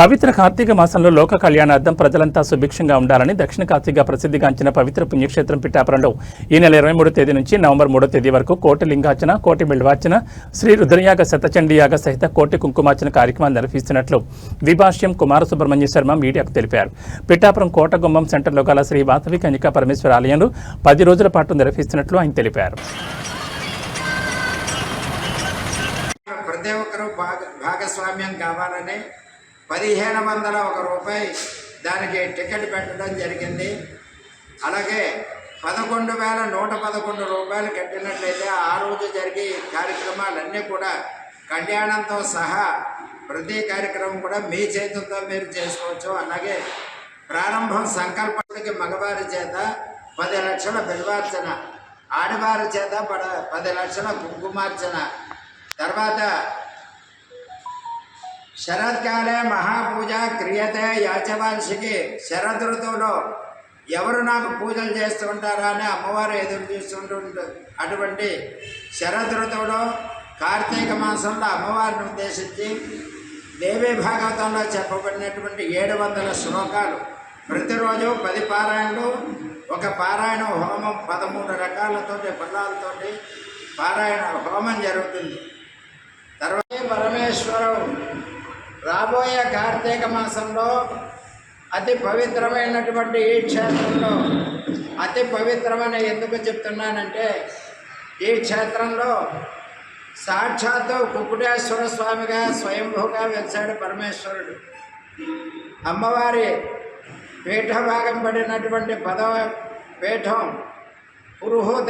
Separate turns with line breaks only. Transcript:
పవిత్ర కార్తీక మాసంలో లోక కళ్యాణార్థం ప్రజలంతా సుభిక్షంగా ఉండాలని దక్షిణ కాశీగా ప్రసిద్ధిగాంచిన పవిత్ర పుణ్యక్షేత్రం పిఠాపురంలో ఈ నెల ఇరవై మూడో తేదీ నుంచి నవంబర్ మూడో తేదీ వరకు కోటి లింగార్చన కోటి బిల్వార్చన శ్రీ రుద్రయాగ శతచండీయాగ సహిత కోటి కుంకుమార్చన కార్యక్రమాన్ని నిర్వహిస్తున్నట్లు విభాష్యం కుమార సుబ్రహ్మణ్య శర్మ మీడియాకు తెలిపారు. పిఠాపురం కోటగుమ్మం సెంటర్లో గల శ్రీ వాసవి కన్యకా పరమేశ్వర ఆలయంలో పది రోజుల పాటు నిర్వహిస్తున్నట్లు ఆయన తెలిపారు.
ప్రతి ఒక్కరూ భాగస్వామ్యం కావాలనే పదిహేను వందల ఒక రూపాయి దానికి టికెట్ పెట్టడం జరిగింది. అలాగే పదకొండు వేల నూట పదకొండు రూపాయలు కట్టినట్లయితే ఆ రోజు జరిగే కార్యక్రమాలన్నీ కూడా కళ్యాణంతో సహా ప్రతి కార్యక్రమం కూడా మీ చేతులతో మీరు చేసుకోవచ్చు. అలాగే ప్రారంభం సంకల్పానికి మగవారి చేత పది లక్షల బిల్వార్చన ఆడవారి చేత పద పది లక్షల కుంకుమార్చన తర్వాత శరత్కాలే మహాపూజ క్రియతే యాచవాంశికి శరద్ ఋతువులో ఎవరు నాకు పూజలు చేస్తుంటారా అని అమ్మవారు ఎదురు చూస్తుంటు అటువంటి శరద్ ఋతువులో కార్తీక మాసంలో అమ్మవారిని ఉద్దేశించి దేవీ భాగవతంలో చెప్పబడినటువంటి ఏడు వందల శ్లోకాలు. ప్రతిరోజు పది పారాయణలు ఒక పారాయణ హోమం పదమూడు రకాలతోటి ఫలాలతోటి పారాయణ హోమం జరుగుతుంది. తర్వాత పరమేశ్వరం. రాబోయే కార్తీక మాసంలో అతి పవిత్రమైనటువంటి ఈ క్షేత్రంలో అతి పవిత్రమని ఎందుకు చెప్తున్నానంటే ఈ క్షేత్రంలో సాక్షాత్తు కుక్కుటేశ్వర స్వామిగా స్వయంభూగా వెలిశాడు పరమేశ్వరుడు. అమ్మవారి పీఠభాగం పడినటువంటి పదవ పీఠం పురుహూత